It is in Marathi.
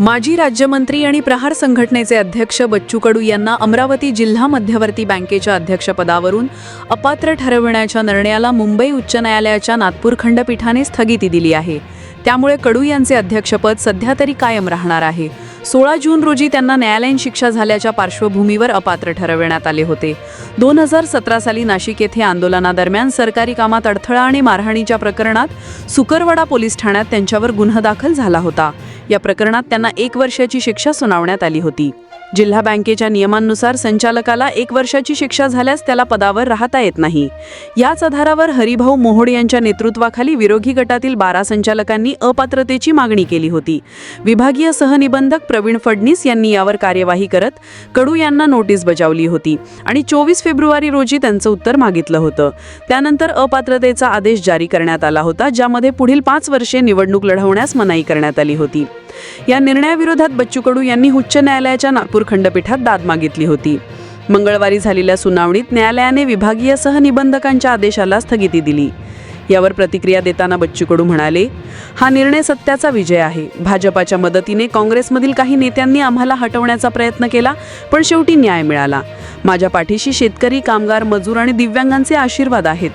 माजी राज्यमंत्री आणि प्रहार संघटनेचे अध्यक्ष बच्चू कडू यांना अमरावती जिल्हा मध्यवर्ती बँकेच्या अध्यक्षपदावरून अपात्र ठरविण्याच्या निर्णयाला मुंबई उच्च न्यायालयाच्या नागपूर खंडपीठाने स्थगिती दिली आहे. त्यामुळे कडू यांचे अध्यक्षपद सध्या तरी कायम राहणार आहे. सोळा जून रोजी त्यांना न्यायालयीन शिक्षा झाल्याच्या पार्श्वभूमीवर अपात्र ठरविण्यात आले होते. दोन हजार सतरा साली नाशिक येथे आंदोलनादरम्यान सरकारी कामात अडथळा आणि मारहाणीच्या प्रकरणात सुकरवाडा पोलीस ठाण्यात त्यांच्यावर गुन्हा दाखल झाला होता. या प्रकरणात त्यांना एक वर्षाची शिक्षा सुनावण्यात आली होती. जिल्हा बँकेच्या नियमांनुसार संचालकाला एक वर्षाची शिक्षा झाल्यास त्याला पदावर राहता येत नाही. याच आधारावर हरिभाऊ मोहोड यांच्या नेतृत्वाखाली विरोधी गटातील बारा संचालकांनी अपात्रतेची मागणी केली होती. विभागीय सहनिबंधक प्रवीण फडणीस यांनी यावर कार्यवाही करत कडू यांना नोटीस बजावली होती आणि चोवीस फेब्रुवारी रोजी त्यांचं उत्तर मागितलं होतं. त्यानंतर अपात्रतेचा आदेश जारी करण्यात आला होता ज्यामध्ये पुढील पाच वर्षे निवडणूक लढवण्यास मनाई करण्यात आली होती. या निर्णयाविरोधात बच्चू कडू यांनी उच्च न्यायालयाच्या नागपूर खंडपीठात दाद मागितली होती. मंगळवारी झालेल्या सुनावणीत न्यायालयाने विभागीय सहनिबंधकांच्या आदेशाला स्थगिती दिली. यावर प्रतिक्रिया देताना बच्चू कडू म्हणाले हा निर्णय सत्याचा विजय आहे. भाजपाच्या मदतीने काँग्रेसमधील काही नेत्यांनी आम्हाला हटवण्याचा प्रयत्न केला पण शेवटी न्याय मिळाला. माझ्या पाठीशी शेतकरी कामगार मजूर आणि दिव्यांगांचे आशीर्वाद आहेत.